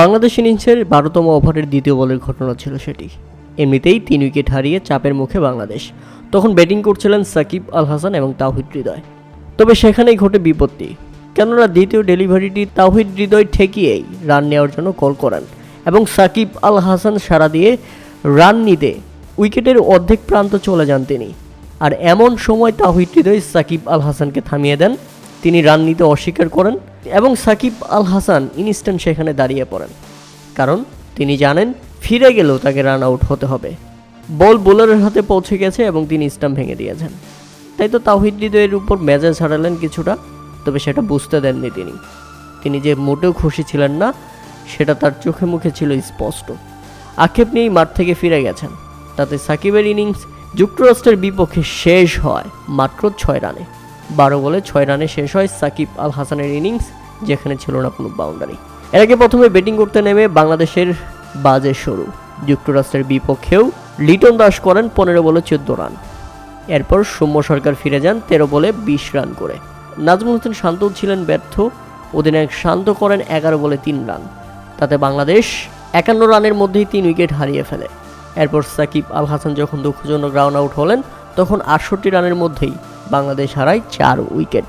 বাংলাদেশ ইনিংসের বারোতম ওভারের দ্বিতীয় বলের ঘটনা ছিল সেটি। এমনিতেই তিন উইকেট হারিয়ে চাপের মুখে বাংলাদেশ। তখন ব্যাটিং করছিলেন সাকিব আল হাসান এবং তাওহিদ হৃদয়। তবে সেখানেই ঘটে বিপত্তি। কেননা দ্বিতীয় ডেলিভারিটি তাহিদ হৃদয় ঠেকিয়েই রান নেওয়ার জন্য কল করেন এবং সাকিব আল হাসান সারা দিয়ে রান নিতে উইকেটের অর্ধেক প্রান্ত চলে যান তিনি। আর এমন সময় তাহিদ হৃদয় সাকিব আল হাসানকে থামিয়ে দেন। তিনি রান নিতে অস্বীকার করেন এবং সাকিব আল হাসান ইনস্ট্যান্ট সেখানে দাঁড়িয়ে পড়েন। কারণ তিনি জানেন, ফিরে গেলেও তাকে রান আউট হতে হবে। বল বোলারের হাতে পৌঁছে গেছে এবং তিনি স্টাম্প ভেঙে দিয়েছেন। তাই তো তাহিদ হৃদয়ের উপর মেজাজ হারালেন কিছুটা, তবে সেটা বুঝতে দেননি তিনি। তিনি যে মোটেও খুশি ছিলেন না, সেটা তার চোখে মুখে ছিল স্পষ্ট। আক্ষেপ নিয়েই মাঠ থেকে ফিরে গেছেন। তাতে সাকিবের ইনিংস যুক্তরাষ্ট্রের বিপক্ষে শেষ হয় মাত্র ছয় রানে। বারো বলে ছয় রানে শেষ হয় সাকিব আল হাসানের ইনিংস যেখানে ছিল না কোনো বাউন্ডারি এর আগে প্রথমে ব্যাটিং করতে নেমে বাংলাদেশের বাজে শুরু যুক্তরাষ্ট্রের বিপক্ষেও লিটন দাস করেন পনেরো বলে চোদ্দ রান। এরপর সৌম্য সরকার ফিরে যান তেরো বলে বিশ রান করে। নাজমুল হোসেন শান্তও ছিলেন ব্যর্থ, অধিনায়ক শান্ত করেন এগারো বলে তিন রান। তাতে বাংলাদেশ একান্ন রানের মধ্যেই তিন উইকেট হারিয়ে ফেলে। এরপর সাকিব আল হাসান যখন দুঃখজনক রান আউট হলেন, তখন আটষট্টি রানের মধ্যেই বাংলাদেশ হারায় চার উইকেট।